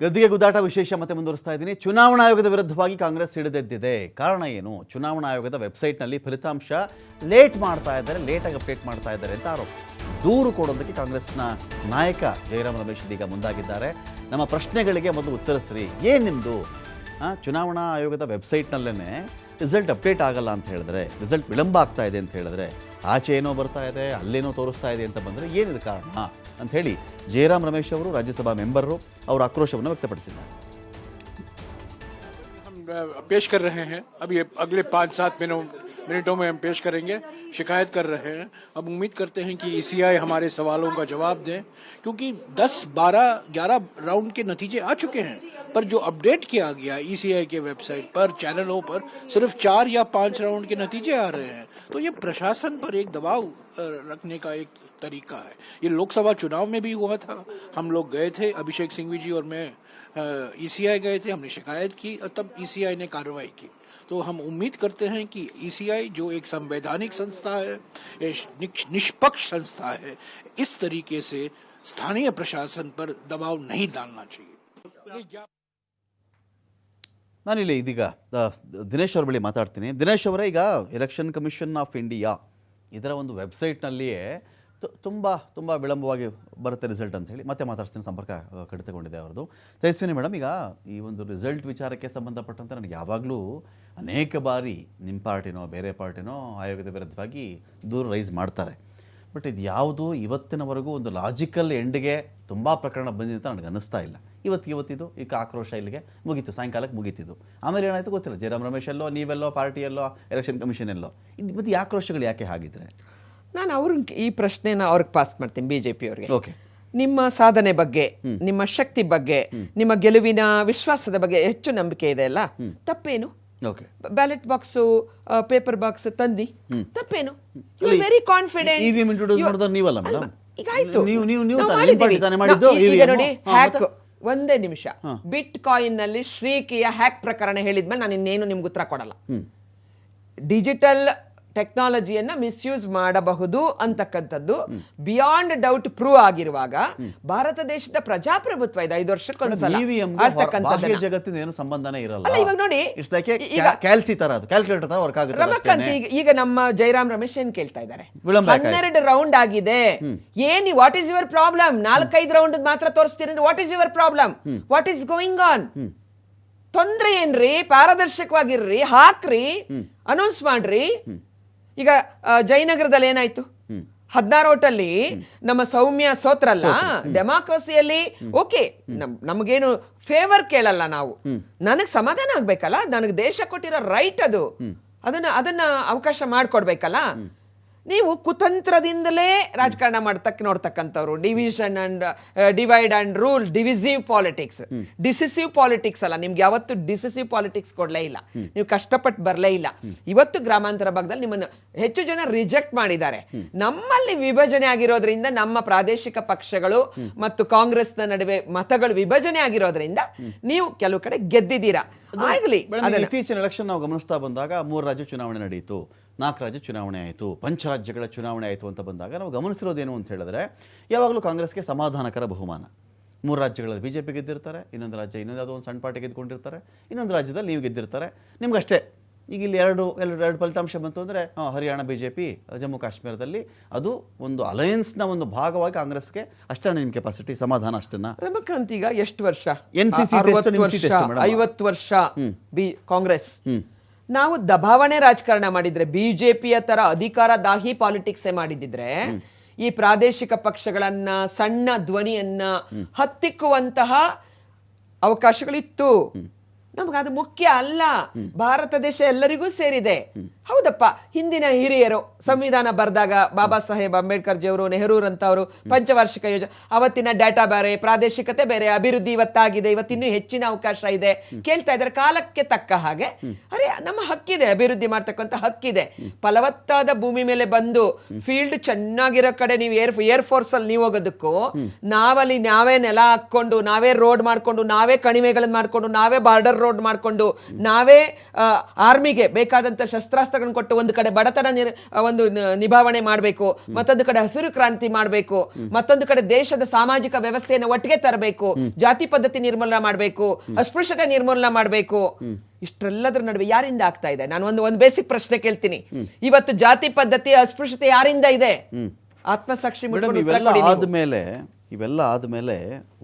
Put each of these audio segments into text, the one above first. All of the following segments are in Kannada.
ಗದ್ದಿಗೆ ಗುದ್ದಾಟ ವಿಶೇಷ ಮತ್ತೆ ಮುಂದುವರಿಸ್ತಾ ಇದ್ದೀನಿ. ಚುನಾವಣಾ ಆಯೋಗದ ವಿರುದ್ಧವಾಗಿ ಕಾಂಗ್ರೆಸ್ ಹಿಡಿದೆದ್ದಿದೆ. ಕಾರಣ ಏನು? ಚುನಾವಣಾ ಆಯೋಗದ ವೆಬ್ಸೈಟ್ನಲ್ಲಿ ಫಲಿತಾಂಶ ಲೇಟ್ ಮಾಡ್ತಾ ಇದ್ದಾರೆ ಲೇಟಾಗಿ ಅಪ್ಡೇಟ್ ಮಾಡ್ತಾ ಇದ್ದಾರೆ ಅಂತ ಆರೋಪ. ದೂರು ಕೊಡೋದಕ್ಕೆ ಕಾಂಗ್ರೆಸ್ನ ನಾಯಕ ಜಯರಾಮ್ ರಮೇಶ್ ಇದೀಗ ಮುಂದಾಗಿದ್ದಾರೆ. ನಮ್ಮ ಪ್ರಶ್ನೆಗಳಿಗೆ ಮೊದಲು ಉತ್ತರಿಸ್ರಿ. ಏನು ನಿಮ್ಮದು ಚುನಾವಣಾ ಆಯೋಗದ ವೆಬ್ಸೈಟ್ನಲ್ಲೇ ರಿಸಲ್ಟ್ ಅಪ್ಡೇಟ್ ಆಗಲ್ಲ ಅಂತ ಹೇಳಿದ್ರೆ, ರಿಸಲ್ಟ್ ವಿಳಂಬ ಆಗ್ತಾ ಇದೆ ಅಂತ ಹೇಳಿದ್ರೆ ಆಚೆ ಏನೋ ಬರ್ತಾ ಇದೆ ಅಲ್ಲೇನೋ ತೋರಿಸ್ತಾ ಇದೆ ಅಂತ ಬಂದರೆ ಏನಿದು ಕಾರಣ ಅಂತ ಹೇಳಿ ಜಯರಾಮ್ ರಮೇಶ್ ಅವರು ರಾಜ್ಯಸಭಾ ಮೆಂಬರು ಅವರ ಆಕ್ರೋಶವನ್ನು ವ್ಯಕ್ತಪಡಿಸಿದ್ದಾರೆ हम अ, पेश कर रहे हैं अब ये अगले पाँच सात मिनटों मिनटों में हम पेश करेंगे। शिकायत कर रहे हैं। अब उम्मीद करते हैं कि ईसीआई हमारे सवालों का जवाब दें क्योंकि 10, 12, 11 राउंड के नतीजे आ चुके हैं। पर जो अपडेट किया गया ईसीआई के वेबसाइट पर चैनलों पर सिर्फ़ चार या पाँच राउंड के नतीजे आ रहे हैं। तो ये प्रशासन पर एक दबाव रखने का एक तरीका है। ये लोकसभा चुनाव में भी हुआ था। हम लोग गए थे अभिषेक सिंघवी जी और मैं ईसीआई गए थे हमने शिकायत की और तब ईसीआई ने कार्रवाई की। तो हम उम्मीद करते हैं कि ईसीआई जो एक संवैधानिक संस्था है एक निष्- निष्पक्ष संस्था है इस तरीके से स्थानीय प्रशासन पर दबाव नहीं डालना चाहिए ನಾನಿಲ್ಲಿ ಇದೀಗ ಆ, ದಿನೇಶ್ ಅವ್ರ ಬಳಿ ಮಾತಾಡ್ತೀನಿ ದಿನೇಶ್ ಅವರೇ ಈಗ ಎಲೆಕ್ಷನ್ ಕಮಿಷನ್ ಆಫ್ ಇಂಡಿಯಾ ಇದರ ಒಂದು ವೆಬ್ಸೈಟ್ನಲ್ಲಿಯೇ ತುಂಬ ತುಂಬ ವಿಳಂಬವಾಗಿ ಬರುತ್ತೆ ರಿಸಲ್ಟ್ ಅಂತ ಹೇಳಿ ಮತ್ತೆ ಮಾತಾಡ್ತೀನಿ ಸಂಪರ್ಕ ಕಡಿತಗೊಂಡಿದೆ ಅವರದು ತೇಜಸ್ವಿನಿ ಮೇಡಮ್, ಈಗ ಈ ಒಂದು ರಿಸಲ್ಟ್ ವಿಚಾರಕ್ಕೆ ಸಂಬಂಧಪಟ್ಟಂತೆ ನನಗೆ ಯಾವಾಗಲೂ ಅನೇಕ ಬಾರಿ ನಿಮ್ಮ ಪಾರ್ಟಿನೋ, ಬೇರೆ ಪಾರ್ಟಿನೋ ಆಯೋಗದ ವಿರುದ್ಧವಾಗಿ ದೂರ ರೈಸ್ ಮಾಡ್ತಾರೆ. ಬಟ್ ಇದು ಯಾವುದು ಇವತ್ತಿನವರೆಗೂ ಒಂದು ಲಾಜಿಕಲ್ ಎಂಡ್ಗೆ ತುಂಬ ಪ್ರಕರಣ ಬಂದಿದೆ ಅಂತ ನನಗೆ ಅನ್ನಿಸ್ತಾ ಇಲ್ಲ. ಇವತ್ತು ಇವತ್ತಿದು ಈಗ ಆಕ್ರೋಶ ಇಲ್ಲಿಗೆ ಮುಗೀತು, ಸಾಯಂಕಾಲಕ್ಕೆ ಮುಗೀತಿದ್ದು. ಆಮೇಲೆ ಏನಾಯಿತು ಗೊತ್ತಿಲ್ಲ, ಜಯರಾಮ್ ರಮೇಶ್ ಎಲ್ಲೋ, ನೀವೆಲ್ಲೋ, ಪಾರ್ಟಿಯಲ್ಲೋ ಎಲೆಕ್ಷನ್ ಕಮಿಷನ್ ಎಲ್ಲೋ. ಇದು ಮತ್ತೆ ಆಕ್ರೋಶಗಳು ಯಾಕೆ ಹಾಗಿದ್ರೆ? ನಾನು ಅವ್ರಿಗೆ ಈ ಪ್ರಶ್ನೆನ ಅವ್ರಿಗೆ ಪಾಸ್ ಮಾಡ್ತೀನಿ ಬಿ ಜೆ ಅವ್ರಿಗೆ. ಓಕೆ ನಿಮ್ಮ ಸಾಧನೆ ಬಗ್ಗೆ ನಿಮ್ಮ ಶಕ್ತಿ ಬಗ್ಗೆ ನಿಮ್ಮ ಗೆಲುವಿನ ವಿಶ್ವಾಸದ ಬಗ್ಗೆ ಹೆಚ್ಚು ನಂಬಿಕೆ ಇದೆ ಅಲ್ಲ? ತಪ್ಪೇನು? ಬ್ಯಾಲೆಟ್ ಬಾಕ್ಸು ಪೇಪರ್ ಬಾಕ್ಸ್ ತಂದಿ ತಪ್ಪೇನು? ವೆರಿ ಕಾನ್ಫಿಡೆಂಟ್ ಮಾಡಿದವ್ರು ನೀವಲ್ಲ? ಈಗ ಆಯ್ತು. ಈಗ ನೋಡಿ ಹ್ಯಾಕ್ ಒಂದೇ ನಿಮಿಷ. ಬಿಟ್ ಕಾಯಿನ್ನಲ್ಲಿ ಶ್ರೀಕಿಯ ಹ್ಯಾಕ್ ಪ್ರಕರಣ ಹೇಳಿದ್ಮೇಲೆ ನಾನು ಇನ್ನೇನು ನಿಮ್ಗೆ ಉತ್ತರ ಕೊಡಲ್ಲ. ಡಿಜಿಟಲ್ ಟೆಕ್ನಾಲಜಿಯನ್ನ ಮಿಸ್ಯೂಸ್ ಮಾಡಬಹುದು ಅಂತಕ್ಕಂಥದ್ದು. ಬಿಯಾಂಡ್ ಡೌಟ್ ಪ್ರೂವ್ ಆಗಿರುವಾಗ ಭಾರತ ದೇಶದ ಪ್ರಜಾಪ್ರಭುತ್ವ ಇದೆ ಐದು ವರ್ಷಕ್ಕೊಂದ್ಸಲ ಬಾಹ್ಯ ಜಗತ್ತಿನ ಏನು ಸಂಬಂಧನೇ ಇರಲ್ಲ. ಇವಾಗ ನೋಡಿ, ಕ್ಯಾಲ್ಸಿ ತರ ಅದು ಕ್ಯಾಲ್ಕುಲೇಟರ್ ತರ ವರ್ಕ್ ಆಗುತ್ತೆ ರಮಕಾಂತ್ ಈಗ ಈಗ ನಮ್ಮ ಜೈರಾಮ್ ರಮೇಶ್ ಏನ್ ಕೇಳ್ತಾ ಇದ್ದಾರೆ? ಹನ್ನೆರಡು ರೌಂಡ್ ಆಗಿದೆ. ಏನಿ ವಾಟ್ ಇಸ್ ಯುವರ್ ಪ್ರಾಬ್ಲಮ್ ನಾಲ್ಕೈದು ರೌಂಡ್ ಮಾತ್ರ ತೋರಿಸ್ತೀರಿ ಅಂದ್ರೆ what is your problem what is going on ತೊಂದ್ರೆ ಏನ್ರಿ? ಪಾರದರ್ಶಕವಾಗಿರ್ರಿ ಹಾಕ್ರಿ ಅನೌನ್ಸ್ ಮಾಡ್ರಿ. ಈಗ ಜಯನಗರದಲ್ಲಿ ಏನಾಯ್ತು? ಹದಿನಾರು ಓಟಲ್ಲಿ ನಮ್ಮ ಸೌಮ್ಯ ಸೋತ್ರಲ್ಲ ಡೆಮಾಕ್ರಸಿಯಲ್ಲಿ ಓಕೆ ನಮಗೇನು ಫೇವರ್ ಕೇಳಲ್ಲ ನಾವು. ನನಗೆ ಸಮಾಧಾನ ಆಗ್ಬೇಕಲ್ಲ ನನಗೆ ದೇಶ ಕೊಟ್ಟಿರೋ ರೈಟ್ ಅದು. ಅದನ್ನ ಅದನ್ನ ಅವಕಾಶ ಮಾಡ್ಕೊಡ್ಬೇಕಲ್ಲ. ನೀವು ಕುತಂತ್ರದಿಂದಲೇ ರಾಜಕಾರಣ ಮಾಡ್ತಕ್ಕ ನೋಡ್ತಕ್ಕಂಥವ್ರು. Division and divide and rule divisive politics decisive politics ಅಲ್ಲ ನಿಮ್ಗೆ ಯಾವತ್ತು ಡಿಸಿಸಿವ್ ಪಾಲಿಟಿಕ್ಸ್ ಕೊಡ್ಲೇ ಇಲ್ಲ. ನೀವು ಕಷ್ಟಪಟ್ಟು ಬರಲೇ ಇಲ್ಲ. ಇವತ್ತು ಗ್ರಾಮಾಂತರ ಭಾಗದಲ್ಲಿ ನಿಮ್ಮನ್ನು ಹೆಚ್ಚು ಜನ ರಿಜೆಕ್ಟ್ ಮಾಡಿದ್ದಾರೆ. ನಮ್ಮಲ್ಲಿ ವಿಭಜನೆ ಆಗಿರೋದ್ರಿಂದ ನಮ್ಮ ಪ್ರಾದೇಶಿಕ ಪಕ್ಷಗಳು ಮತ್ತು ಕಾಂಗ್ರೆಸ್ನ ನಡುವೆ ಮತಗಳು ವಿಭಜನೆ ಆಗಿರೋದ್ರಿಂದ ನೀವು ಕೆಲವು ಕಡೆ ಗೆದ್ದಿದ್ದೀರಾ. ಆಗಲಿ ಇತ್ತೀಚಿನ ಎಲೆಕ್ಷನ್ ನಾವು ಗಮನಿಸ್ತಾ ಬಂದಾಗ ಮೂರು ರಾಜ್ಯ ಚುನಾವಣೆ ನಡೆಯಿತು. ನಾಲ್ಕು ರಾಜ್ಯ ಚುನಾವಣೆ ಆಯಿತು ಪಂಚರಾಜ್ಯಗಳ ಚುನಾವಣೆ ಆಯಿತು ಅಂತ ಬಂದಾಗ ನಾವು ಗಮನಿಸಿರೋದೇನು ಅಂತ ಹೇಳಿದ್ರೆ ಯಾವಾಗಲೂ ಕಾಂಗ್ರೆಸ್ಗೆ ಸಮಾಧಾನಕರ ಬಹುಮಾನ. ಮೂರು ರಾಜ್ಯಗಳಲ್ಲಿ ಬಿ ಜೆ ಪಿ ಗೆದ್ದಿರ್ತಾರೆ ಇನ್ನೊಂದು ರಾಜ್ಯ ಇನ್ನೊಂದು ಯಾವುದೋ ಒಂದು ಸಣ್ಣ ಪಾರ್ಟಿ ಗೆದ್ಕೊಂಡಿರ್ತಾರೆ ಇನ್ನೊಂದು ರಾಜ್ಯದಲ್ಲಿ ನೀವು ಗೆದ್ದಿರ್ತಾರೆ. ನಿಮ್ಗಷ್ಟೇ. ಈಗ ಇಲ್ಲಿ ಎರಡು ಎರಡು ಎರಡು ಫಲಿತಾಂಶ ಬಂತು ಅಂದರೆ Haryana B J P Jammu ಕಾಶ್ಮೀರದಲ್ಲಿ ಅದು ಒಂದು ಅಲಯನ್ಸ್ನ ಒಂದು ಭಾಗವಾಗಿ ಕಾಂಗ್ರೆಸ್ಗೆ ಅಷ್ಟೇ ನಿಮ್ಮ ಕೆಪಾಸಿಟಿ ಸಮಾಧಾನ ಅಷ್ಟನ್ನ ರಮಕಾಂತ್ ಈಗ ಎಷ್ಟು ವರ್ಷ? ಎನ್ ಸಿ ಸಿ ಐವತ್ತು ವರ್ಷ ಬಿ ಕಾಂಗ್ರೆಸ್. ನಾವು ದಬಾವಣೆ ರಾಜಕಾರಣ ಮಾಡಿದ್ರೆ, ಬಿಜೆಪಿಯ ತರ ಅಧಿಕಾರ ದಾಹಿ ಪಾಲಿಟಿಕ್ಸ್ ಮಾಡಿದಿದ್ರೆ, ಈ ಪ್ರಾದೇಶಿಕ ಪಕ್ಷಗಳನ್ನ, ಸಣ್ಣ ಧ್ವನಿಯನ್ನ ಹತ್ತಿಕ್ಕುವಂತಹ ಅವಕಾಶಗಳಿತ್ತು. ನಮಗದು ಮುಖ್ಯ ಅಲ್ಲ. ಭಾರತ ದೇಶ ಎಲ್ಲರಿಗೂ ಸೇರಿದೆ. ಹೌದಪ್ಪ. ಹಿಂದಿನ ಹಿರಿಯರು ಸಂವಿಧಾನ ಬರೆದಾಗ ಬಾಬಾ ಸಾಹೇಬ್ ಅಂಬೇಡ್ಕರ್ ಜಿಯವರು ನೆಹರೂರಂತವರು ಪಂಚವಾರ್ಷಿಕ ಯೋಜನೆ ಅವತ್ತಿನ ಡಾಟಾ ಬೇರೆ, ಪ್ರಾದೇಶಿಕತೆ ಬೇರೆ, ಅಭಿವೃದ್ಧಿ ಇವತ್ತಾಗಿದೆ, ಇವತ್ತಿನ್ನೂ ಹೆಚ್ಚಿನ ಅವಕಾಶ ಇದೆ. ಕೇಳ್ತಾ ಇದ್ದಾರೆ, ಕಾಲಕ್ಕೆ ತಕ್ಕ ಹಾಗೆ. ಅರೆ, ನಮ್ಮ ಹಕ್ಕಿದೆ, ಅಭಿವೃದ್ಧಿ ಮಾಡ್ತಕ್ಕಂಥ ಹಕ್ಕಿದೆ. ಫಲವತ್ತಾದ ಭೂಮಿ ಮೇಲೆ ಬಂದು ಫೀಲ್ಡ್ ಚೆನ್ನಾಗಿರೋ ಕಡೆ ನೀವು ಏರ್ ಏರ್ ಫೋರ್ಸ್ ಅಲ್ಲಿ ನೀವು ಹೋಗೋದಕ್ಕೂ ನಾವಲ್ಲಿ ನಾವೇ ನೆಲ ಹಾಕೊಂಡು ನಾವೇ ರೋಡ್ ಮಾಡ್ಕೊಂಡು, ನಾವೇ ಕಣಿವೆಗಳನ್ನ ಮಾಡ್ಕೊಂಡು, ನಾವೇ ಬಾರ್ಡರ್ ರೋಡ್ ಮಾಡ್ಕೊಂಡು ನಾವೇ ಆರ್ಮಿಗೆ ಬೇಕಾದಂತ ಶಸ್ತ್ರಾಸ್ತ್ರ ಶಸ್ತ್ರಾಸ್ತ್ರಗಳನ್ನು ಕೊಟ್ಟು ಒಂದು ಕಡೆ ಬಡತನ ಒಂದು ನಿಭಾವಣೆ ಮಾಡಬೇಕು ಮತ್ತೊಂದು ಕಡೆ ಹಸಿರು ಕ್ರಾಂತಿ ಮಾಡಬೇಕು ಮತ್ತೊಂದು ಕಡೆ ದೇಶದ ಸಾಮಾಜಿಕ ವ್ಯವಸ್ಥೆಯನ್ನು ಒಟ್ಟಿಗೆ ತರಬೇಕು ಜಾತಿ ಪದ್ಧತಿ ನಿರ್ಮೂಲನೆ ಮಾಡಬೇಕು ಅಸ್ಪೃಶ್ಯತೆ ನಿರ್ಮೂಲನೆ ಮಾಡಬೇಕು. ಇಷ್ಟೆಲ್ಲದರ ನಡುವೆ ಯಾರಿಂದ ಆಗ್ತಾ ಇದೆ? ನಾನು ಒಂದು ಒಂದು ಬೇಸಿಕ್ ಪ್ರಶ್ನೆ ಕೇಳ್ತೀನಿ. ಇವತ್ತು ಜಾತಿ ಪದ್ಧತಿ ಅಸ್ಪೃಶ್ಯತೆ ಯಾರಿಂದ ಇದೆ? ಆತ್ಮಸಾಕ್ಷಿ. ಆದಮೇಲೆ ಇವೆಲ್ಲ ಆದಮೇಲೆ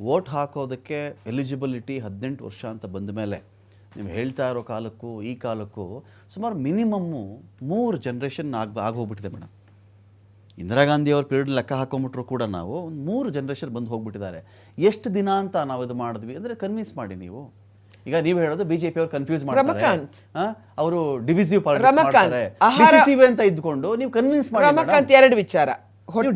ವೋಟ್ ಹಾಕೋದಕ್ಕೆ ಎಲಿಜಿಬಿಲಿಟಿ ಹದಿನೆಂಟು ವರ್ಷ ಅಂತ ಬಂದ ಮೇಲೆ ನೀವು ಹೇಳ್ತಾ ಇರೋ ಕಾಲಕ್ಕೂ ಈ ಕಾಲಕ್ಕೂ ಸುಮಾರು ಮಿನಿಮಮ್ಮು ಮೂರು ಜನ್ರೇಷನ್ ಆಗ ಆಗೋಗ್ಬಿಟ್ಟಿದೆ ಮೇಡಮ್ ಇಂದಿರಾ ಗಾಂಧಿ ಅವ್ರ ಪೀರಿಯಡ್ ಲೆಕ್ಕ ಹಾಕೊಂಬಿಟ್ರು ಕೂಡ ನಾವು ಒಂದು ಮೂರು ಜನ್ರೇಷನ್ ಬಂದು ಹೋಗ್ಬಿಟ್ಟಿದ್ದಾರೆ. ಎಷ್ಟು ದಿನ ಅಂತ ನಾವು ಇದು ಮಾಡಿದ್ವಿ ಅಂದರೆ ಕನ್ವಿನ್ಸ್ ಮಾಡಿ ನೀವು. ಈಗ ನೀವು ಹೇಳೋದು ಬಿಜೆಪಿ ಅವರು ಕನ್ಫ್ಯೂಸ್ ಮಾಡ್ತಾರೆ. ಅವರು ಡಿವಿಸಿವ್ ಪಾಲಿಟಿಕ್ಸ್ ಮಾಡ್ತಾರೆ. ಅಂತ ಇದ್ಕೊಂಡು ನೀವು ಕನ್ವಿನ್ಸ್ ಮಾಡಿ. ರಮಕಾಂತ್ ಎರಡು ವಿಚಾರ.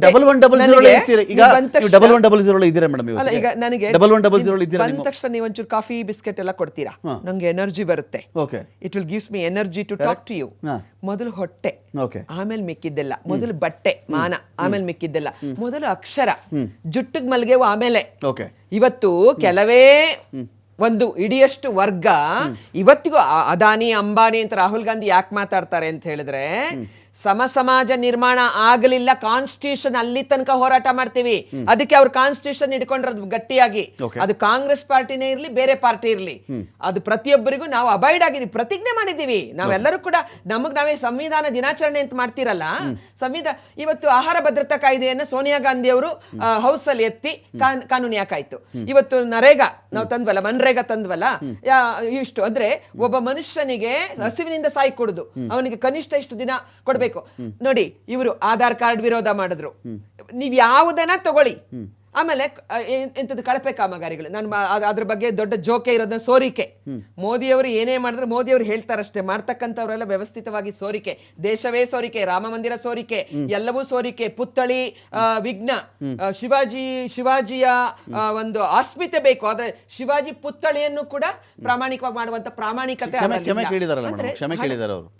ಡಬಲ್ ಒನ್ ಡಬಲ್ ಜೀರೋ ಈಗ ನೀವು ಬಂದ ತಕ್ಷಣ- ಡಬಲ್ ಒನ್ ಡಬಲ್ ಜೀರೋ ಇದ್ದೀರಾ ಮೇಡಮ್ ಅಲ್ಲ ಈಗ ನನಗೆ ಡಬಲ್ ಒನ್ ಡಬಲ್ ಜೀರೋ ಇಲ್ಲಿ ಇದ್ದೀರಾ ಬಂದ ತಕ್ಷಣ ನೀವು ಒಂಚೂರು ಕಾಫಿ ಬಿಸ್ಕೆಟ್ ಎಲ್ಲ ಕೊಡ್ತೀರಾ? ನಂಗೆ ಎನರ್ಜಿ ಬರುತ್ತೆ. Okay it will gives me energy to talk to you. ಮೊದಲು ಹೊಟ್ಟೆ ಆಮೇಲೆ ಮಿಕ್ಕಿದ್ದೆಲ್ಲ. ಮೊದಲು ಬಟ್ಟೆ ಮಾನ ಆಮೇಲೆ ಮಿಕ್ಕಿದ್ದೆಲ್ಲ. ಮೊದಲು ಅಕ್ಷರ ಜುಟ್ಟಿಗೆ ಮಲ್ಗೆವು ಆಮೇಲೆ. ಇವತ್ತು ಕೆಲವೇ ಒಂದು ಇಡಿಯಷ್ಟು ವರ್ಗ ಇವತ್ತಿಗೂ ಅದಾನಿ ಅಂಬಾನಿ ಅಂತ ರಾಹುಲ್ ಗಾಂಧಿ ಯಾಕೆ ಮಾತಾಡ್ತಾರೆ ಅಂತ ಹೇಳಿದ್ರೆ ಸಮ ಸಮಾಜ ನಿರ್ಮಾಣ ಆಗಲಿಲ್ಲ ಕಾನ್ಸ್ಟಿಟ್ಯೂಷನ್ ಅಲ್ಲಿ ತನಕ ಹೋರಾಟ ಮಾಡ್ತೀವಿ. ಅದಕ್ಕೆ ಅವ್ರು ಕಾನ್ಸ್ಟಿಟ್ಯೂಷನ್ ಇಟ್ಕೊಂಡಿರೋದು ಗಟ್ಟಿಯಾಗಿ. ಅದು ಕಾಂಗ್ರೆಸ್ ಪಾರ್ಟಿನೇ ಇರಲಿ ಬೇರೆ ಪಾರ್ಟಿ ಇರಲಿ. ಅದು ಪ್ರತಿಯೊಬ್ಬರಿಗೂ ನಾವು ಅಬೈಡ್ ಆಗಿದ್ದೀವಿ ಪ್ರತಿಜ್ಞೆ ಮಾಡಿದ್ದೀವಿ. ನಾವೆಲ್ಲರೂ ಕೂಡ ನಮಗ್ ನಾವೇ ಸಂವಿಧಾನ ದಿನಾಚರಣೆ ಅಂತ ಮಾಡ್ತಿರಲ್ಲ ಸಂವಿಧಾನ ಇವತ್ತು ಆಹಾರ ಭದ್ರತಾ ಕಾಯ್ದೆಯನ್ನ ಸೋನಿಯಾ ಗಾಂಧಿ ಅವರು ಹೌಸ್ ಅಲ್ಲಿ ಎತ್ತಿ ಕಾನ್- ಕಾನೂನು ಯಾಕಾಯ್ತು ಇವತ್ತು ನರೇಗಾ ನಾವು ತಂದ್ವಲ್ಲ ಮನ್ರೇಗಾ ತಂದ್ವಲ್ಲ ಇಷ್ಟು ಅಂದ್ರೆ ಒಬ್ಬ ಮನುಷ್ಯನಿಗೆ ಹಸಿವಿನಿಂದ ಸಾಯಿ ಕೊಡುದು ಅವನಿಗೆ ಕನಿಷ್ಠ ಇಷ್ಟು ದಿನ ಕೊಡ್ಬೇಕು. ನೋಡಿ ಇವರು ಆಧಾರ್ ಕಾರ್ಡ್ ವಿರೋಧ ಮಾಡಿದ್ರು. ನೀವ್ ಯಾವುದನ್ನ ತಗೊಳ್ಳಿ. ಆಮೇಲೆ ಇಂಥದ್ದು ಕಳಪೆ ಕಾಮಗಾರಿಗಳು ನಾನು ಅದ್ರ ಬಗ್ಗೆ ದೊಡ್ಡ ಜೋಕೆ ಇರೋದನ್ನ ಸೋರಿಕೆ. ಮೋದಿಯವರು ಏನೇ ಮಾಡಿದ್ರೆ ಮೋದಿಯವರು ಹೇಳ್ತಾರಷ್ಟೇ. ಮಾಡ್ತಕ್ಕಂಥವರೆಲ್ಲ ವ್ಯವಸ್ಥಿತವಾಗಿ ಸೋರಿಕೆ. ದೇಶವೇ ಸೋರಿಕೆ ರಾಮ ಮಂದಿರ ಸೋರಿಕೆ ಎಲ್ಲವೂ ಸೋರಿಕೆ. ಪುತ್ಥಳಿ ವಿಘ್ನ ಶಿವಾಜಿ ಶಿವಾಜಿಯ ಒಂದು ಆಸ್ಮಿತೆ ಬೇಕು. ಆದ್ರೆ ಶಿವಾಜಿ ಪುತ್ಥಳಿಯನ್ನು ಕೂಡ ಪ್ರಾಮಾಣಿಕವಾಗಿ ಮಾಡುವಂತ ಪ್ರಾಮಾಣಿಕತೆ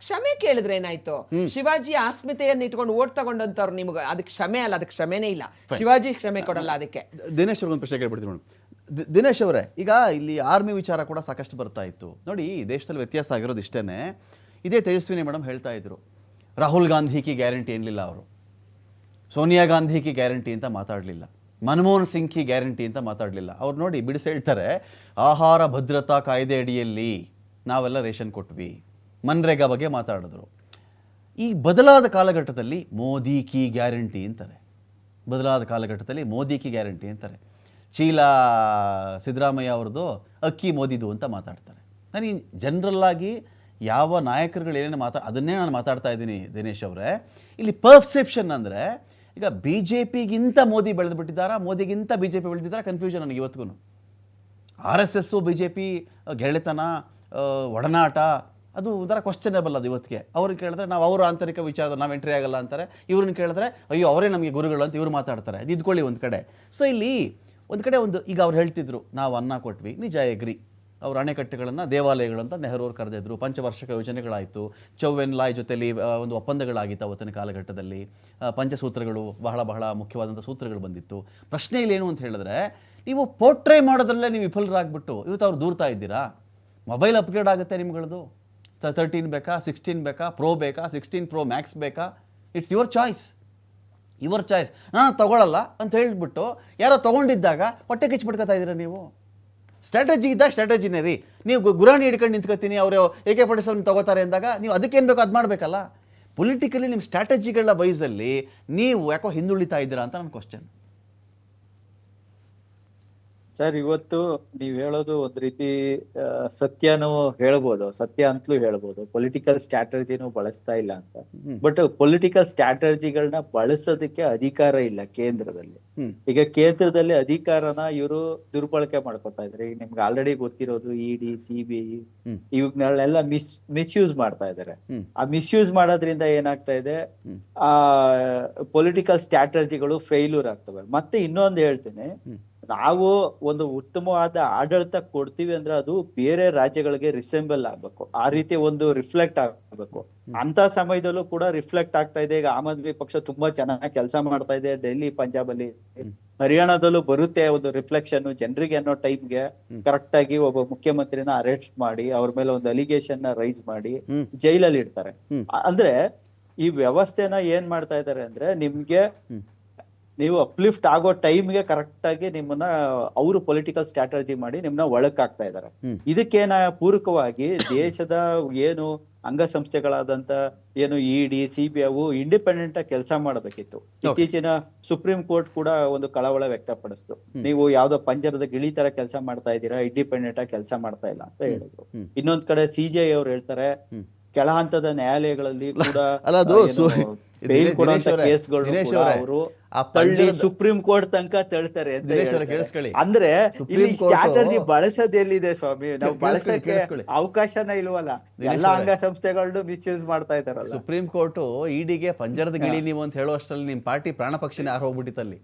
ಕ್ಷಮೆ ಕೇಳಿದ್ರೆ ಏನಾಯ್ತು? ಶಿವಾಜಿಯ ಆಸ್ಮಿತೆಯನ್ನು ಇಟ್ಕೊಂಡು ಓಟ್ ತಗೊಂಡಂತವ್ರು ನಿಮ್ಗೆ. ಅದಕ್ಕೆ ಕ್ಷಮೆ ಅಲ್ಲ ಅದಕ್ಕೆ ಕ್ಷಮೆನೇ ಇಲ್ಲ. ಶಿವಾಜಿ ಕ್ಷಮೆ ಕೊಡಲ್ಲ ಅದಕ್ಕೆ ದಿನೇಶ್ ಅವ್ರಿಗೆ ಒಂದು ಪ್ರಶ್ನೆ ಕೇಳ್ಬಿಡ್ತೀನಿ ಮೇಡಮ್ ದಿನೇಶ್ ಅವರೇ, ಈಗ ಇಲ್ಲಿ ಆರ್ಮಿ ವಿಚಾರ ಕೂಡ ಸಾಕಷ್ಟು ಬರ್ತಾ ಇತ್ತು. ನೋಡಿ ದೇಶದಲ್ಲಿ ವ್ಯತ್ಯಾಸ ಆಗಿರೋದು ಇಷ್ಟೇ ಇದೇ ತೇಜಸ್ವಿನಿ ಮೇಡಮ್ ಹೇಳ್ತಾ ಇದ್ರು. ರಾಹುಲ್ ಗಾಂಧಿಗೆ ಗ್ಯಾರಂಟಿ ಏನಿಲ್ಲ ಅವರು. ಸೋನಿಯಾ ಗಾಂಧಿಗೆ ಗ್ಯಾರಂಟಿ ಅಂತ ಮಾತಾಡಲಿಲ್ಲ. ಮನಮೋಹನ್ ಸಿಂಗ್ ಕಿ ಗ್ಯಾರಂಟಿ ಅಂತ ಮಾತಾಡಲಿಲ್ಲ. ಅವ್ರು ನೋಡಿ, ಬಿಡಿಸಿ ಹೇಳ್ತಾರೆ, ಆಹಾರ ಭದ್ರತಾ ಕಾಯ್ದೆ ಅಡಿಯಲ್ಲಿ ನಾವೆಲ್ಲ ರೇಷನ್ ಕೊಟ್ವಿ. ಮನ್ರೇಗಾ ಬಗ್ಗೆ ಮಾತಾಡಿದ್ರು. ಈ ಬದಲಾದ ಕಾಲಘಟ್ಟದಲ್ಲಿ ಮೋದಿ ಕಿ ಗ್ಯಾರಂಟಿ ಅಂತಾರೆ. ಬದಲಾದ ಕಾಲಘಟ್ಟದಲ್ಲಿ ಮೋದಿ ಕಿ ಗ್ಯಾರಂಟಿ ಅಂತಾರೆ. ಚೀಲ ಸಿದ್ದರಾಮಯ್ಯ ಅವ್ರದ್ದು ಅಕ್ಕಿ ಮೋದಿದು ಅಂತ ಮಾತಾಡ್ತಾರೆ. ನನಗೆ ಜನರಲ್ಲಾಗಿ ಯಾವ ನಾಯಕರುಗಳು ಏನೇನು ಮಾತಾ, ಅದನ್ನೇ ನಾನು ಮಾತಾಡ್ತಾ ಇದ್ದೀನಿ ದಿನೇಶ್ ಅವರೇ. ಇಲ್ಲಿ ಪರ್ಸೆಪ್ಷನ್ ಅಂದರೆ ಈಗ ಬಿ ಜೆ ಪಿಗಿಂತ ಮೋದಿ ಬೆಳೆದು ಬಿಟ್ಟಿದ್ದಾರಾ ಮೋದಿಗಿಂತ ಬಿ ಜೆ ಪಿ ಬೆಳೆದಿದ್ದಾರೆ ಕನ್ಫ್ಯೂಷನ್ ನನಗೆ ಇವತ್ತಿಗೂ R S S B J P ಗೆಳೆತನ ಒಡನಾಟ ಅದು ಒಂಥರ ಕ್ವಶ್ಚನೇಬಲ್ ಅದು ಇವತ್ತಿಗೆ. ಅವ್ರಿಗೆ ಕೇಳಿದ್ರೆ ನಾವು ಅವರ ಆಂತರಿಕ ವಿಚಾರ ನಾವು ಎಂಟ್ರಿ ಆಗಲ್ಲ ಅಂತಾರೆ. ಇವ್ರನ್ನ ಕೇಳಿದ್ರೆ, ಅಯ್ಯೋ, ಅವರೇ ನಮಗೆ ಗುರುಗಳು ಅಂತ ಇವ್ರು ಮಾತಾಡ್ತಾರೆ. ಅದು ಇದ್ಕೊಳ್ಳಿ ಒಂದು ಕಡೆ. ಸೊ ಇಲ್ಲಿ ಒಂದು ಕಡೆ ಒಂದು, ಈಗ ಅವ್ರು ಹೇಳ್ತಿದ್ರು, ನಾವು ಅನ್ನ ಕೊಟ್ವಿ. ನಿಜ ಎಗ್ರಿ ಅವ್ರ ಅಣೆಕಟ್ಟೆಗಳನ್ನು ದೇವಾಲಯಗಳು ಅಂತ ನೆಹರು ಅವ್ರು ಕರೆದಿದ್ರು. ಪಂಚವಾರ್ಷಿಕ ಯೋಜನೆಗಳಾಯಿತು. ಚೌವೆನ್ ಲಾಯ್ ಜೊತೆಲಿ ಒಂದು ಒಪ್ಪಂದಗಳಾಗಿತ್ತು ಅವತ್ತಿನ ಕಾಲಘಟ್ಟದಲ್ಲಿ. ಪಂಚಸೂತ್ರಗಳು, ಬಹಳ ಬಹಳ ಮುಖ್ಯವಾದಂಥ ಸೂತ್ರಗಳು ಬಂದಿತ್ತು. ಪ್ರಶ್ನೆ ಇಲ್ಲೇನು ಅಂತ ಹೇಳಿದ್ರೆ, ನೀವು ಪೋರ್ಟ್ರೇ ಮಾಡೋದ್ರಲ್ಲೇ ನೀವು ವಿಫಲರಾಗ್ಬಿಟ್ಟು, ಇವತ್ತು ಅವ್ರು ದೂರ್ತಾ ಇದ್ದೀರಾ? ಮೊಬೈಲ್ ಅಪ್ಗ್ರೇಡ್ ಆಗುತ್ತೆ ನಿಮ್ಗಳದು. ತರ್ಟೀನ್ ಬೇಕಾ ಸಿಕ್ಸ್ಟೀನ್ ಬೇಕಾ ಪ್ರೋ ಬೇಕಾ ಸಿಕ್ಸ್ಟೀನ್ ಪ್ರೋ ಮ್ಯಾಕ್ಸ್ ಬೇಕಾ? It's your choice your choice ನಾನು ತಗೊಳ್ಳಲ್ಲ ಅಂತ ಹೇಳಿಬಿಟ್ಟು ಯಾರೋ ತೊಗೊಂಡಿದ್ದಾಗ ಹೊಟ್ಟೆ ಕಿಚ್ಬಿಟ್ಕೊತಾ ಇದ್ದೀರಾ ನೀವು? ಸ್ಟ್ರಾಟಜಿ ಇದ್ದಾಗ ಸ್ಟ್ರಾಟಜಿನೇ ರೀ. ನೀವು ಗುರಾಣಿ ಹಿಡ್ಕೊಂಡು ನಿಂತ್ಕೊತೀನಿ, ಅವರು ಎ ಕೆ ಫಾರ್ಟಿ ಸೆವೆನ್ ತಗೋತಾರೆ ಅಂದಾಗ ನೀವು ಅದಕ್ಕೇನು ಬೇಕೋ ಅದು ಮಾಡಬೇಕಲ್ಲ? ಪೊಲಿಟಿಕಲಿ ನಿಮ್ಮ ಸ್ಟ್ರಾಟಜಿಗಳ ವೈಸಲ್ಲಿ ನೀವು ಯಾಕೋ ಹಿಂದುಳಿತಾ ಇದ್ದೀರಾ ಅಂತ ನನ್ನ ಕ್ವಶನ್ ಸರ್ ಇವತ್ತು ನೀವ್ ಹೇಳೋದು ಒಂದ್ ರೀತಿ ಸತ್ಯನೂ ಹೇಳ್ಬೋದು. ಸತ್ಯ ಅಂತಲೂ ಹೇಳ್ಬೋದು. ಪೊಲಿಟಿಕಲ್ ಸ್ಟ್ರಾಟಜಿನೂ ಬಳಸ್ತಾ ಇಲ್ಲ ಅಂತ. ಬಟ್ ಪೊಲಿಟಿಕಲ್ ಸ್ಟ್ರಾಟಜಿಗಳನ್ನ ಬಳಸೋದಕ್ಕೆ ಅಧಿಕಾರ ಇಲ್ಲ ಕೇಂದ್ರದಲ್ಲಿ. ಈಗ ಕೇಂದ್ರದಲ್ಲಿ ಅಧಿಕಾರನ ಇವರು ದುರ್ಬಳಕೆ ಮಾಡ್ಕೊತಾ ಇದ್ರೆ ಈಗ ನಿಮ್ಗೆ ಆಲ್ರೆಡಿ ಗೊತ್ತಿರೋದು ಇಡಿ ಸಿಬಿಐ ಹ್ಮ್. ಇವುಗಳನ್ನೆಲ್ಲ ಮಿಸ್ ಮಿಸ್ಯೂಸ್ ಮಾಡ್ತಾ ಇದಾರೆ. ಆ ಮಿಸ್ಯೂಸ್ ಮಾಡೋದ್ರಿಂದ ಏನಾಗ್ತಾ ಇದೆ. ಆ ಪೊಲಿಟಿಕಲ್ ಸ್ಟ್ರಾಟಜಿಗಳು ಫೇಲ್ಯೂರ್ ಆಗ್ತವೆ. ಮತ್ತೆ ಇನ್ನೊಂದು ಹೇಳ್ತೀನಿ. ನಾವು ಒಂದು ಉತ್ತಮವಾದ ಆಡಳಿತ ಕೊಡ್ತೀವಿ ಅಂದ್ರೆ ಅದು ಬೇರೆ ರಾಜ್ಯಗಳಿಗೆ ರಿಸೆಂಬಲ್ ಆಗ್ಬೇಕು. ಆ ರೀತಿ ಒಂದು ರಿಫ್ಲೆಕ್ಟ್ ಆಗ್ಬೇಕು. ಅಂತ ಸಮಯದಲ್ಲೂ ಕೂಡ ರಿಫ್ಲೆಕ್ಟ್ ಆಗ್ತಾ ಇದೆ. ಈಗ ಆಮ್ ಆದ್ಮಿ ಪಕ್ಷ ತುಂಬಾ ಚೆನ್ನಾಗಿ ಕೆಲಸ ಮಾಡ್ತಾ ಇದೆ. ಡೆಲ್ಲಿ ಪಂಜಾಬ್ ಅಲ್ಲಿ ಹರಿಯಾಣದಲ್ಲೂ ಬರುತ್ತೆ ಒಂದು ರಿಫ್ಲೆಕ್ಷನ್ ಜನರಿಗೆ ಅನ್ನೋ ಟೈಮ್ಗೆ ಕರೆಕ್ಟ್ ಆಗಿ ಒಬ್ಬ ಮುಖ್ಯಮಂತ್ರಿನ ಅರೆಸ್ಟ್ ಮಾಡಿ ಅವ್ರ ಮೇಲೆ ಒಂದು ಅಲಿಗೇಷನ್ನ ರೈಸ್ ಮಾಡಿ ಜೈಲಲ್ಲಿ ಇಡ್ತಾರೆ. ಅಂದ್ರೆ ಈ ವ್ಯವಸ್ಥೆನ ಏನ್ ಮಾಡ್ತಾ ಇದಾರೆ ಅಂದ್ರೆ ನಿಮ್ಗೆ ನೀವು ಅಪ್ಲಿಫ್ಟ್ ಆಗೋ ಟೈಮ್ಗೆ ಕರೆಕ್ಟ್ ಆಗಿ ನಿಮ್ಮನ್ನ ಅವರು ಪೊಲಿಟಿಕಲ್ ಸ್ಟ್ರಾಟಜಿ ಮಾಡಿ ನಿಮ್ನ ಒಳಕ್ ಇದ್ದಾರೆ ಇದಾರೆ. ಇದಕ್ಕೇನ ಪೂರಕವಾಗಿ ದೇಶದ ಏನು ಅಂಗಸಂಸ್ಥೆಗಳಾದಂತ ಏನು ಇಡಿ ಸಿಬಿಐ ಇಂಡಿಪೆಂಡೆಂಟ್ ಆಗಿ ಕೆಲಸ ಮಾಡಬೇಕಿತ್ತು. ಇತ್ತೀಚಿನ ಸುಪ್ರೀಂ ಕೋರ್ಟ್ ಕೂಡ ಒಂದು ಕಳವಳ ವ್ಯಕ್ತಪಡಿಸ್ತು. ನೀವು ಯಾವ್ದೋ ಪಂಜರದ ಗಿಳಿ ತರ ಕೆಲಸ ಮಾಡ್ತಾ ಇದ್ದೀರಾ ಇಂಡಿಪೆಂಡೆಂಟ್ ಆಗಿ ಕೆಲಸ ಮಾಡ್ತಾ ಇಲ್ಲ ಅಂತ ಹೇಳಿದ್ರು. ಇನ್ನೊಂದ್ ಕಡೆ ಸಿಜಿಐ ಅವ್ರು ಹೇಳ್ತಾರೆ. ಕೆಳ ಹಂತದ ನ್ಯಾಯಾಲಯಗಳಲ್ಲಿ ಕೂಡ ಅಲ್ಲ ಅದು ದಿನೇಶ್ ಅವರೇ, ಕೇಸ್ಗಳು ದಿನೇಶ್ ಕೂಡ ಅವರೇ, ಅವರು ಆ ತಳ್ಳಿ ಪಂಜರದ- ಸುಪ್ರೀಂ ಕೋರ್ಟ್ ತನಕ ತಳ್ತಾರೆ ಅಂತ ದಿನೇಶ್ ಅವರೇ, ಹೇಳ್ತಾರೆ. ಕೇಳಿಸ್ಕೊಳ್ಳಿ. ಅಂದ್ರೆ ಸುಪ್ರೀಂ ಇಲ್ಲಿ ಕೋರ್ಟು- ಸ್ಟ್ರಾಟಜಿ ಬಳಸೋದೆಲ್ಲಿದೆ ಸ್ವಾಮಿ ನಾವು ಕೇಳಿಸ್ಕೊಳ್ಳಿ, ಬಳಸಕ್ಕೆ ಕೇಳಿಸ್ಕೊಳ್ಳಿ. ಅವಕಾಶನ ಇಲ್ವಲ್ಲ ದಿನೇಶ್ ಎಲ್ಲಾ ಅವರೇ. ಮಿಸ್ ಮಿಸ್ಯೂಸ್ ಮಾಡ್ತಾ ಇದಾರಲ್ಲ ಸುಪ್ರೀಂ ಕೋರ್ಟು ಇಡಿಗೆ ಪಂಜರದ ಗಿಳಿ ನೀವು ಅಂತ ಹೇಳುವಷ್ಟರಲ್ಲಿ ನಿಮ್ಮ ಪಾರ್ಟಿ ಪ್ರಾಣ ಪಕ್ಷಿನೇ ಆರು ಹೋಗ್ಬಿಟ್ಟಿತ್ತಲ್ಲಿ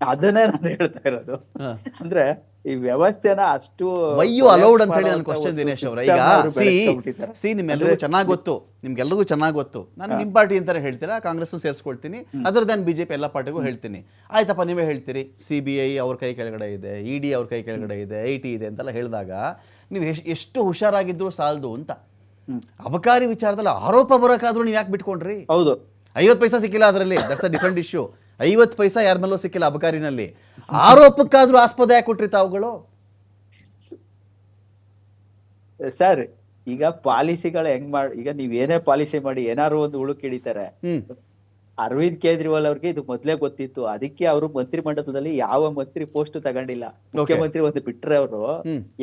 ಅದನ್ನೇ ನಾನು ಹೇಳ್ತಾ ಇರೋದು ಹಾ. ಅಂದ್ರೆ ಈ ವ್ಯವಸ್ಥೆನ ಅಷ್ಟು ವೈ ಯು ಅಲೌಡ್ ಅಂತ ಹೇಳಿ ನನ್ನ ಕ್ವಶನ್ ದಿನೇಶ್ ಅವರ. ಈಗ ಸಿ. ಸಿ ನಿಮ್ಮೆಲ್ಲರಿಗೂ ಚೆನ್ನಾಗಿ ಗೊತ್ತು. ನಿಮ್ಗೆಲ್ಲರಿಗೂ ಚೆನ್ನಾಗಿ ಗೊತ್ತು. ನಾನು ನಿಮ್ಮ ಪಾರ್ಟಿ ಅಂತಾನೆ ಹೇಳ್ತೀರಾ? ಕಾಂಗ್ರೆಸ್ ಸೇರಿಸ್ಕೊಳ್ತೀನಿ. ಅದರ ದನ್ ಬಿಜೆಪಿ ಎಲ್ಲ ಪಾರ್ಟಿಗೂ ಹೇಳ್ತೀನಿ. ಆಯ್ತಪ್ಪ ನೀವೇ ಹೇಳ್ತೀರಿ. ಸಿ ಬಿ ಐ ಅವ್ರ ಕೈ ಕೆಳಗಡೆ ಇದೆ ಇ ಡಿ ಅವ್ರ ಕೈ ಕೆಳಗಡೆ ಇದೆ ಐ ಟಿ ಇದೆ ಅಂತೆಲ್ಲ ಹೇಳಿದಾಗ ನೀವು ಎಷ್ಟ್- ಎಷ್ಟು ಹುಷಾರಾಗಿದ್ರು ಸಾಲದು ಅಂತ. ಅಬಕಾರಿ ವಿಚಾರದಲ್ಲಿ ಆರೋಪ ಬರೋಕ್ಕಾದ್ರೂ ನೀವು ಯಾಕೆ ಬಿಟ್ಕೊಂಡ್ರಿ? ಹೌದು. ಐವತ್ತು ಪೈಸಾ ಸಿಕ್ಕಿಲ್ಲ ಅದರಲ್ಲಿ. ದಟ್ಸ್ ಅ ಡಿಫ್ರೆಂಟ್ ಇಶ್ಯೂ ಐವತ್ತು ಪೈಸಾ ಯಾರ ಮೇಲೂ ಸಿಕ್ಕಿಲ್ಲ ಅಬಕಾರಿನಲ್ಲಿ. ಆರೋಪಕ್ಕಾದ್ರೂ ಆಸ್ಪದ ಯಾಕೆ ಕೊಟ್ರಿ ತಾವುಗಳು ಸರ್ ಈಗ ಪಾಲಿಸಿಗಳು ಹೆಂಗ್ ಮಾಡ್ ಈಗ ನೀವ್ ಏನೇ ಪಾಲಿಸಿ ಮಾಡಿ ಏನಾದ್ರು ಒಂದು ಉಳುಕ್ ಹಿಡಿತಾರೆ. ಅರವಿಂದ್ ಕೇಜ್ರಿವಾಲ್ ಅವ್ರಿಗೆ ಇದು ಮೊದ್ಲೇ ಗೊತ್ತಿತ್ತು. ಅದಕ್ಕೆ ಅವರು ಮಂತ್ರಿ ಮಂಡಲದಲ್ಲಿ ಯಾವ ಮಂತ್ರಿ ಪೋಸ್ಟ್ ತಗೊಂಡಿಲ್ಲ. ಮುಖ್ಯಮಂತ್ರಿ ಒಂದು ಬಿಟ್ರೆ ಅವರು.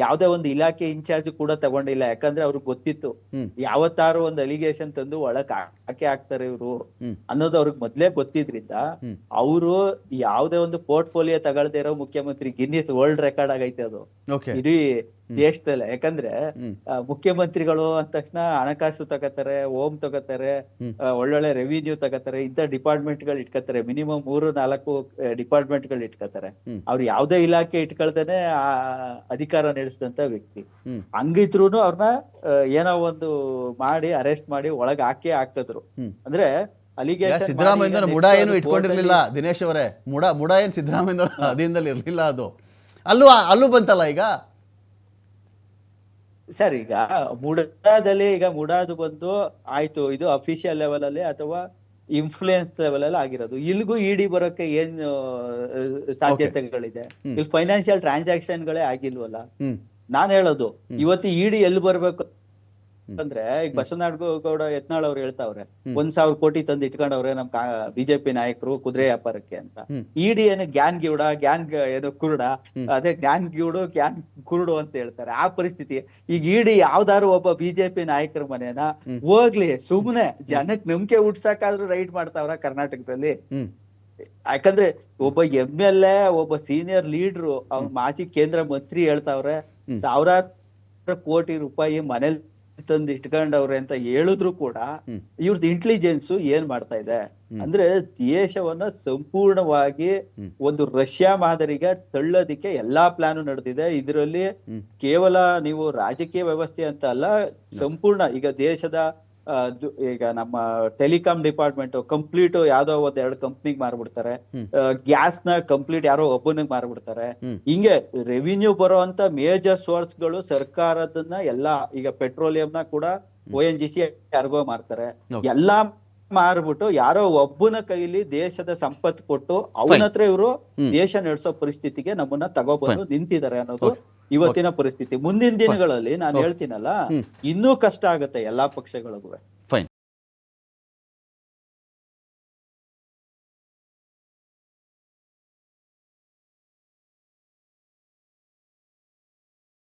ಯಾವ್ದೇ ಒಂದು ಇಲಾಖೆ ಇನ್ಚಾರ್ಜ್ ಕೂಡ ತಗೊಂಡಿಲ್ಲ. ಯಾಕಂದ್ರೆ ಅವ್ರಿಗೆ ಗೊತ್ತಿತ್ತು. ಯಾವತ್ತಾರು ಒಂದು ಅಲಿಗೇಷನ್ ತಂದು ಒಳಕ್ ಹಾಕೆ ಹಾಕ್ತಾರೆ ಇವರು ಅನ್ನೋದು ಅವ್ರಿಗೆ ಮೊದ್ಲೇ ಗೊತ್ತಿದ್ರಿಂದ. ಅವರು ಯಾವ್ದೇ ಒಂದು ಪೋರ್ಟ್ಫೋಲಿಯೋ ತಗೊಳ್ದೇ ಇರೋ ಮುಖ್ಯಮಂತ್ರಿ ಗಿನ್ನಿಸ್ ವರ್ಲ್ಡ್ ರೆಕಾರ್ಡ್ ಆಗೈತೆ ಅದು. ಇಡೀ ದೇಶದಲ್ಲೇ. ಯಾಕಂದ್ರೆ ಮುಖ್ಯಮಂತ್ರಿಗಳು ಅಂದ ತಕ್ಷಣ ಹಣಕಾಸು ತಗೋತಾರೆ ಓಮ್ ತಗೋತಾರೆ ಒಳ್ಳೊಳ್ಳೆ ರೆವಿನ್ಯೂ ತಗೋತಾರೆ ಇಂತ ಡಿಪಾರ್ಟ್ಮೆಂಟ್ಗಳು ಇಟ್ಕೋತಾರೆ. ಮಿನಿಮಮ್ ಮೂರು ನಾಲ್ಕು ಡಿಪಾರ್ಟ್ಮೆಂಟ್ಗಳು ಇಟ್ಕೋತಾರೆ. ಅವ್ರು ಯಾವ್ದೇ ಇಲಾಖೆ ಇಟ್ಕೊಳ್ದೇನೆ ಆ ಅಧಿಕಾರ ನಡೆಸಿದಂತ ವ್ಯಕ್ತಿ. ಹಂಗಿದ್ರು ಅವ್ರನ್ನ ಏನೋ ಒಂದು ಮಾಡಿ ಅರೆಸ್ಟ್ ಮಾಡಿ ಒಳಗ್ ಹಾಕಿ ಹಾಕಿದ್ರು. ಅಂದ್ರೆ ಅಲ್ಲಿಗೆ ಸಿದ್ದರಾಮಯ್ಯ ಮುಡ ಏನು ಇಟ್ಕೊಂಡಿರ್ಲಿಲ್ಲ ದಿನೇಶ್ ಅವರೇ. ಮುಡ ಮುಡ ಏನು ಸಿದ್ದರಾಮಯ್ಯ ಅಧೀನದಲ್ಲಿ ಇರ್ಲಿಲ್ಲ ಅದು. ಅಲ್ಲೂ ಅಲ್ಲೂ ಬಂತಲ್ಲ ಈಗ? ಸರ್ ಈಗ ಮುಡಾದಲ್ಲಿ ಈಗ ಮುಡಾದು ಬಂದು ಆಯ್ತು ಇದು ಅಫಿಷಿಯಲ್ ಲೆವೆಲ್ ಅಲ್ಲಿ ಅಥವಾ ಇನ್ಫ್ಲೂಯೆನ್ಸ್ ಲೆವೆಲ್ ಅಲ್ಲಿ ಆಗಿರೋದು. ಇಲ್ಗೂ ಇಡಿ ಬರೋಕೆ ಏನ್ ಸಾಧ್ಯತೆಗಳಿದೆ. ಇಲ್ಲಿ ಫೈನಾನ್ಷಿಯಲ್ ಟ್ರಾನ್ಸಾಕ್ಷನ್ ಗಳೇ ಆಗಿಲ್ವಲ್ಲ? ನಾನು ನಾನ್ ಹೇಳೋದು ಇವತ್ತು ಇಡಿ ಎಲ್ಲಿ ಬರ್ಬೇಕು? ಅಂದ್ರೆ ಈಗ ಬಸವನಾಡ್ ಗೌಡ ಯತ್ನಾಳ್ ಅವ್ರು ಹೇಳ್ತಾವ್ರೆ ಒಂದ್ ಸಾವಿರ ಕೋಟಿ ತಂದು ಇಟ್ಕೊಂಡವ್ರೆ ನಮ್ ಬಿಜೆಪಿ ನಾಯಕರು ಕುದುರೆ ವ್ಯಾಪಾರಕ್ಕೆ ಅಂತ. ಇಡಿ ಏನು ಗ್ಯಾನ್ ಗಿವುಡ ಗ್ಯಾನ್ ಏನು ಕುರುಡ ಅದೇ ಜ್ಞಾನ್ ಗಿವುಡು ಗ್ಯಾನ್ ಕುರುಡು ಅಂತ ಹೇಳ್ತಾರೆ. ಆ ಪರಿಸ್ಥಿತಿ. ಈಗ ಇಡಿ ಯಾವ್ದಾರು ಒಬ್ಬ ಬಿಜೆಪಿ ನಾಯಕರ ಮನೇನ ಹೋಗ್ಲಿ ಸುಮ್ನೆ ಜನಕ್ ನಂಬಿಕೆ ಹುಟ್ಸಕ್ಕಾದ್ರೂ ರೈಡ್ ಮಾಡ್ತಾವ್ರ ಕರ್ನಾಟಕದಲ್ಲಿ. ಯಾಕಂದ್ರೆ ಒಬ್ಬ ಎಂ ಎಲ್ ಎ ಒಬ್ಬ ಸೀನಿಯರ್ ಲೀಡ್ರು ಅವ್ರ ಮಾಜಿ ಕೇಂದ್ರ ಮಂತ್ರಿ ಹೇಳ್ತಾವ್ರೆ ಸಾವಿರಾರು ಕೋಟಿ ರೂಪಾಯಿ ಮನೇಲಿ ತಂದು ಇಟ್ಕೊಂಡವ್ರೆ ಅಂತ ಹೇಳಿದ್ರು ಕೂಡ. ಇವ್ರದ್ದು ಇಂಟೆಲಿಜೆನ್ಸ್ ಏನ್ ಮಾಡ್ತಾ ಇದೆ? ಅಂದ್ರೆ ದೇಶವನ್ನ ಸಂಪೂರ್ಣವಾಗಿ ಒಂದು ರಷ್ಯಾ ಮಾದರಿಗೆ ತಳ್ಳೋದಿಕ್ಕೆ ಎಲ್ಲಾ ಪ್ಲಾನು ನಡೆದಿದೆ. ಇದರಲ್ಲಿ ಕೇವಲ ನೀವು ರಾಜಕೀಯ ವ್ಯವಸ್ಥೆ ಅಂತ ಅಲ್ಲ ಸಂಪೂರ್ಣ ಈಗ ದೇಶದ ಈಗ ನಮ್ಮ ಟೆಲಿಕಾಂ ಡಿಪಾರ್ಟ್ಮೆಂಟ್ ಕಂಪ್ಲೀಟ್ ಯಾವ್ದೋ ಒಂದ್ ಎರಡು ಕಂಪ್ನಿಗ್ ಮಾರ್ಬಿಡ್ತಾರೆ. ಗ್ಯಾಸ್ನ ಕಂಪ್ಲೀಟ್ ಯಾರೋ ಒಬ್ಬನಿಗೆ ಮಾರ್ಬಿಡ್ತಾರೆ. ಹಿಂಗೆ ರೆವಿನ್ಯೂ ಬರುವಂತ ಮೇಜರ್ ಸೋರ್ಸ್ಗಳು ಸರ್ಕಾರದನ್ನ ಎಲ್ಲಾ ಈಗ ಪೆಟ್ರೋಲಿಯಂ ನ ಕೂಡ ಒ ಎನ್ ಜಿ ಸಿ ಯಾರಿಗೋ ಮಾರ್ತಾರೆ. ಎಲ್ಲಾ ಮಾರ್ಬಿಟ್ಟು ಯಾರೋ ಒಬ್ಬನ ಕೈಲಿ ದೇಶದ ಸಂಪತ್ತು ಕೊಟ್ಟು ಅವನ ಹತ್ರ ಇವರು ದೇಶ ನಡೆಸೋ ಪರಿಸ್ಥಿತಿಗೆ ನಮ್ಮನ್ನ ತಗೋಬಂದು ನಿಂತಿದ್ದಾರೆ ಅನ್ನೋದು ಇವತ್ತಿನ ಪರಿಸ್ಥಿತಿ. ಮುಂದಿನ ದಿನಗಳಲ್ಲಿ ನಾನು ಹೇಳ್ತೀನಲ್ಲ ಇನ್ನೂ ಕಷ್ಟ ಆಗುತ್ತೆ ಎಲ್ಲಾ ಪಕ್ಷಗಳಿಗೂ.